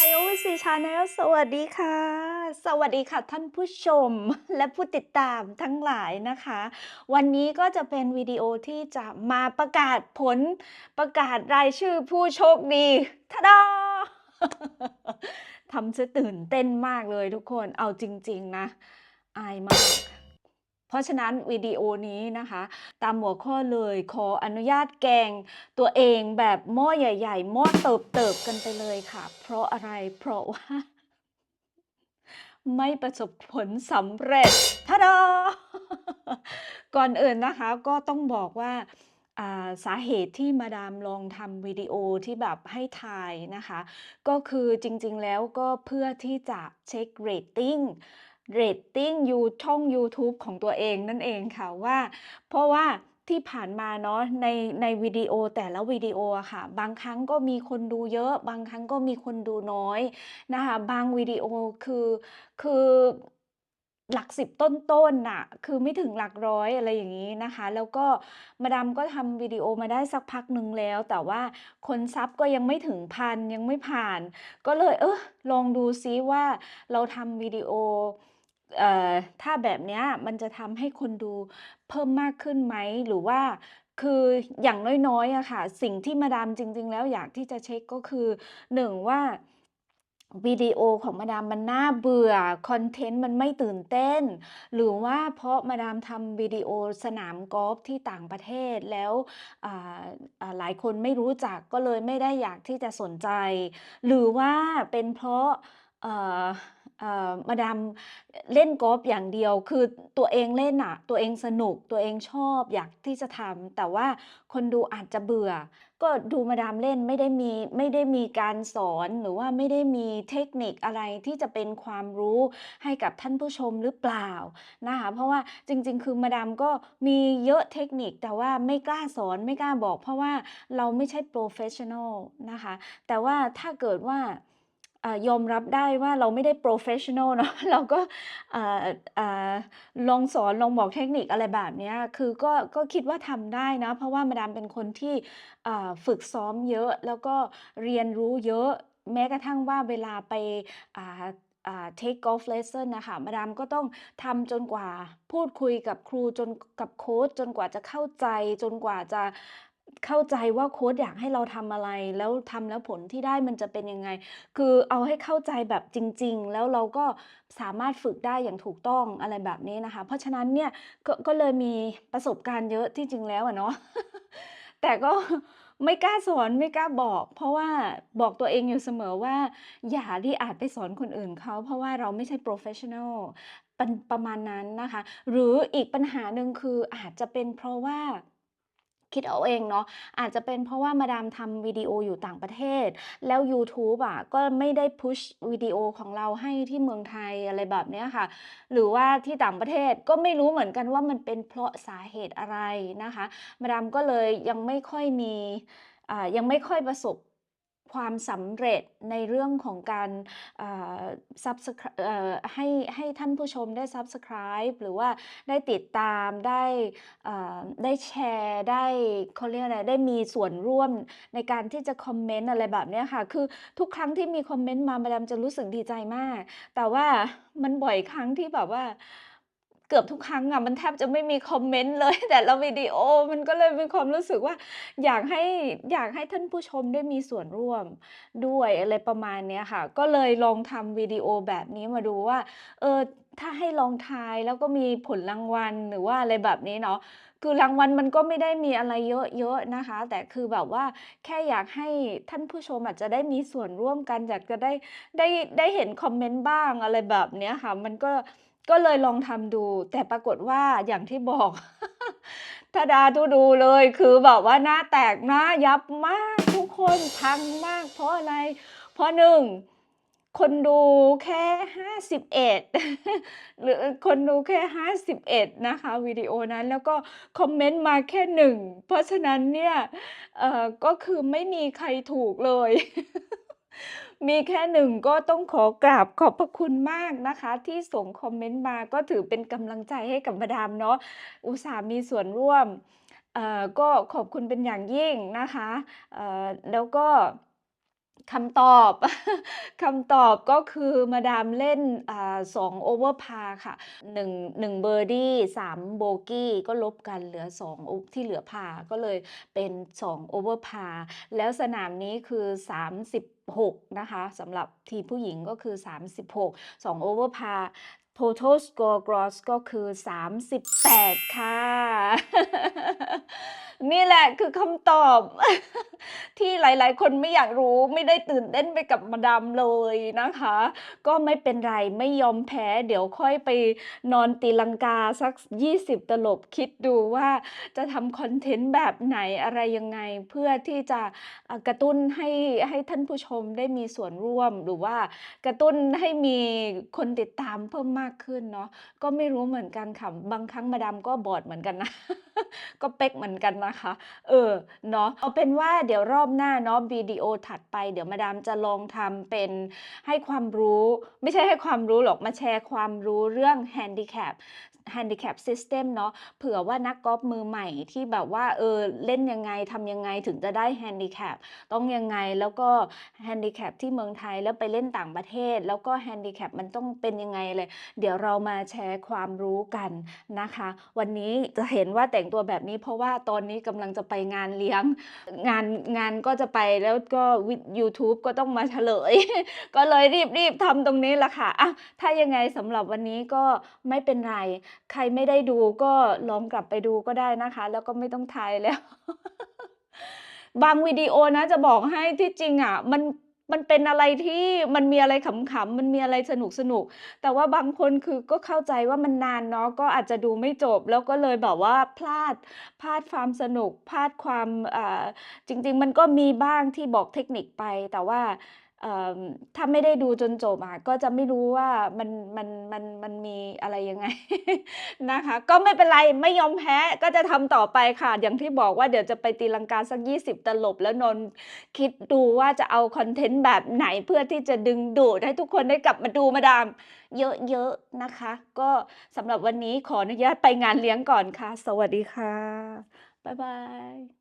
ไฮโอวิซีชาแนลสวัสดีค่ะ สวัสดีค่ะท่านผู้ชมและผู้ติดตามทั้งหลายนะคะ วันนี้ก็จะเป็นวิดีโอที่จะมาประกาศผลประกาศรายชื่อผู้โชคดีทะดาทำซะตื่นเต้นมากเลยทุกคนเอาจริง ๆ นะ อายมาก เพราะฉะนั้นวิดีโอนี้นะคะ ตามหัวข้อเลยขออนุญาตแกงตัวเองแบบหม้อใหญ่ ๆ หม้อเติบๆกันไปเลยค่ะ เพราะอะไรเพราะว่า ไม่ประสบผลสำเร็จทะดาก่อนอื่นนะคะก็ต้องบอกว่าสาเหตุที่มาดามลองทำวิดีโอที่แบบให้ทายนะคะ ก็คือจริงๆแล้วก็เพื่อที่จะเช็กเรตติ้ง เรตติ้งยูช่องยูทูบของตัวเองนั่นเองค่ะว่า เพราะว่าที่ผ่านมาเนาะในในวิดีโอแต่ละวิดีโออะค่ะ บางครั้งก็มีคนดูเยอะ บางครั้งก็มีคนดูน้อยนะคะบางวิดีโอคือคือหลัก10ต้นๆน่ะ คือไม่ถึงหลักร้อยอะไรอย่างงี้นะคะ แล้วก็มาดามก็ทำวิดีโอมาได้สักพักหนึ่งแล้ว แต่ว่าคนซับก็ยังไม่ถึง1,000ยังไม่ผ่าน ก็เลยเออลองดูซิว่าเราทำวิดีโอ เอ่อถ้าแบบเนี้ยมันจะทำให้คนดูเพิ่มมากขึ้นไหม หรือว่าคืออย่างน้อยๆอะค่ะ สิ่งที่มาดามจริง ๆ แล้วอยากที่จะเช็กก็คือ1ว่าวิดีโอของมาดามมันน่าเบื่อคอนเทนต์มันไม่ตื่นเต้น หรือว่าเพราะมาดามทำวิดีโอสนามกอล์ฟที่ต่างประเทศแล้วหลายคนไม่รู้จักก็เลยไม่ได้อยากที่จะสนใจ หรือว่าเป็นเพราะ มาดามเล่นกอล์ฟอย่างเดียว คือตัวเองเล่นน่ะตัวเองสนุกตัวเองชอบอยากที่จะทำแต่ว่าคนดูอาจจะเบื่อ ก็ดูมาดามเล่นไม่ได้มีไม่ได้มีการสอนหรือว่าไม่ได้มีเทคนิคอะไรที่จะเป็นความรู้ให้กับท่านผู้ชมหรือเปล่านะคะเพราะว่าจริง ๆ คือมาดามก็มีเยอะเทคนิคแต่ว่าไม่กล้าสอนไม่กล้าบอก เพราะว่าเราไม่ใช่โพรเฟสชันนัลนะคะแต่ว่าถ้าเกิดว่า ยอมรับได้ว่าเราไม่ได้โพรเฟสชันนัลเนาะเราก็ลองสอนลองบอกเทคนิคอะไรแบบนี้คือก็ก็คิดว่าทำได้นะ เพราะว่ามาดามเป็นคนที่ฝึกซ้อมเยอะ แล้วก็เรียนรู้เยอะแม้กระทั่งว่าเวลาไปาอ่าเทกกอล์ฟเลสซันน่ะคะ มาดามก็ต้องทำจนกว่าพูดคุยกับครูจนกับโค้ชจนกว่าจะเข้าใจจนกว่าจะ เข้าใจว่าโคชอยากให้เราทำอะไร แล้วทำแล้วผลที่ได้มันจะเป็นยังไง คือเอาให้เข้าใจแบบจริง ๆ แล้วเราก็สามารถฝึกได้อย่างถูกต้องอะไรแบบนี้นะคะ เพราะฉะนั้นเนี่ยก็ก็เลยมีประสบการณ์เยอะที่จริงแล้วอะเนาะแต่ก็ไม่กล้าสอนไม่กล้าบอก เพราะว่าบอกตัวเองอยู่เสมอว่า อย่าที่อาจไปสอนคนอื่นเขาเพราะว่าเราไม่ใช่โพรเฟสชันนัลปันประมาณนั้นนะคะ หรืออีกปัญหาหนึ่งคืออาจจะเป็นเพราะว่า คิดเอาเองเนาะอาจจะเป็นเพราะว่ามาดามทำวิดีโออยู่ต่างประเทศ แล้วยูทูบอะก็ไม่ได้พุชวิดีโอของเราให้ที่เมืองไทยอะไรแบบเนี้ยค่ะ หรือว่าที่ต่างประเทศก็ไม่รู้เหมือนกันว่ามันเป็นเพราะสาเหตุอะไรนะคะ มาดามก็เลยยังไม่ค่อยมีอ่ายังไม่ค่อยประสบ ความสำเร็จในเรื่องของการอ่าให้ให้ท่านผู้ชมได้ Subscribe หรือว่าได้ติดตามได้ได้แชร์ได้เขาเรียกอะไรได้มีส่วนร่วมในการที่จะคอมเมนต์อะไรแบบนี้ค่ะ คือทุกครั้งที่มีคอมเมนต์มามาดามจะรู้สึกดีใจมาก แต่ว่ามันบ่อยครั้งที่แบบว่า เกือบทุกครั้งอะมันแทบจะไม่มีคอมเมนต์เลย แต่ละวิดีโอมันก็เลยมีความรู้สึกว่า อยากให้อยากให้ท่านผู้ชมได้มีส่วนร่วมด้วยอะไรประมาณเนี้ยค่ะ ก็เลยลองทำวิดีโอแบบนี้มาดูว่าเออถ้าให้ลองทายแล้วก็มีผลรางวัลหรือว่าอะไรแบบนี้เนาะคือรางวัลมันก็ไม่ได้มีอะไรเยอะๆนะคะ แต่คือแบบว่าแค่อยากให้ท่านผู้ชมอาจจะได้มีส่วนร่วมกันอยากจะได้ได้ได้เห็นคอมเมนต์บ้างอะไรแบบเนี้ยค่ะ มันก็ ก็เลยลองทำดู แต่ปรากฏว่าอย่างที่บอกทดาทูดูเลย คือแบบว่าหน้าแตกหน้ายับมากทุกคนพังมาก เพราะอะไร เพราะ1คนดูแค่ 51 หรือคนดูแค่ 51 นะคะวิดีโอนั้นแล้วก็คอมเมนต์มาแค่1เพราะฉะนั้นเนี่ยเออก็คือไม่มีใครถูกเลย มีแค่1ก็ต้องขอกราบขอบพระคุณมากนะคะ ที่ส่งคอมเมนต์มาก็ถือเป็นกำลังใจให้กับมาดามเนาะอุตส่าห์มีส่วนร่วมก็ขอบคุณเป็นอย่างยิ่งนะคะแล้วก็คำตอบคำตอบก็คือมาดามเล่นอ่า2โอเวอร์พาร์ค่ะ1 1เบอร์ดี3โบกี้ก็ลบกันเหลือ2โอที่เหลือพาก็เลยเป็น2โอเวอร์พาร์แล้วสนามนี้คือ 36นะคะสำหรับทีมผู้หญิงก็คือ 36 2 โอเวอร์พาร์ total score gross ก็คือ 38 ค่ะ นี่แหละคือคำตอบ ที่หลายๆ คนไม่อยากรู้ไม่ได้ตื่นเต้นไปกับมาดามเลยนะคะ ก็ไม่เป็นไรไม่ยอมแพ้ เดี๋ยวค่อยไปนอนตีลังกาสัก 20 ตลบคิดดูว่าจะทำคอนเทนต์แบบไหนอะไรยังไง เพื่อที่จะกระตุ้นให้ให้ท่านผู้ชมได้มีส่วนร่วมหรือว่ากระตุ้นให้มีคนติดตามเพิ่มมากขึ้นเนาะก็ไม่รู้เหมือนกันค่ะบางครั้งมาดามก็บอดเหมือนกันนะ ก็เป๊กเหมือนกันนะคะ เออเนาะเอาเป็นว่าเดี๋ยวรอบหน้าเนาะวิดีโอถัดไป เดี๋ยวมาดามจะลองทำเป็นให้ความรู้ ไม่ใช่ให้ความรู้หรอกมาแชร์ความรู้เรื่อง Handicap Handicap System เนาะเผื่อว่านักกอล์ฟมือใหม่ที่แบบว่าเออเล่นยังไงทำยังไงถึงจะได้ Handicap ต้องยังไงแล้วก็ Handicap ที่เมืองไทยแล้วไปเล่นต่างประเทศ แล้วก็ Handicap มันต้องเป็นยังไงเลยเดี๋ยวเรามาแชร์ความรู้กันนะคะ วันนี้จะเห็นว่าแต่งตัวแบบนี้เพราะว่าตอนนี้กำลังจะไปงานเลี้ยง งานงานก็จะไปแล้วก็วิดยูทูบก็ต้องมาเฉลย ก็เลยรีบๆทำตรงนี้ละค่ะอะถ้ายังไงสำหรับวันนี้ก็ไม่เป็นไร ใครไม่ได้ดูก็ลองกลับไปดูก็ได้นะคะ แล้วก็ไม่ต้องทายแล้ว บางวิดีโอนะจะบอกให้ที่จริงอะ มัน มันเป็นอะไรที่มันมีอะไรขำๆมันมีอะไรสนุกสนุก แต่ว่าบางคนคือก็เข้าใจว่ามันนานเนาะก็อาจจะดูไม่จบ แล้วก็เลยแบบว่าพลาดพลาดความสนุกพลาดความอ่าจริง ๆ มันก็มีบ้างที่บอกเทคนิคไปแต่ว่า เอ่อถ้าไม่ได้ดูจนจบอะก็จะไม่รู้ว่ามันมันมันมันมีอะไรยังไง นะคะ ก็ไม่เป็นไรไม่ยอมแพ้ก็จะทำต่อไปค่ะ อย่างที่บอกว่าเดี๋ยวจะไปตีลังกาสัก 20 ตลบแล้วนนคิดดูว่าจะเอาคอนเทนต์แบบไหนเพื่อที่จะดึงดูดให้ทุกคนได้กลับมาดูมาดาม เยอะๆนะคะ ก็สำหรับวันนี้ขออนุญาตไปงานเลี้ยงก่อนค่ะ สวัสดีค่ะ บ๊ายบาย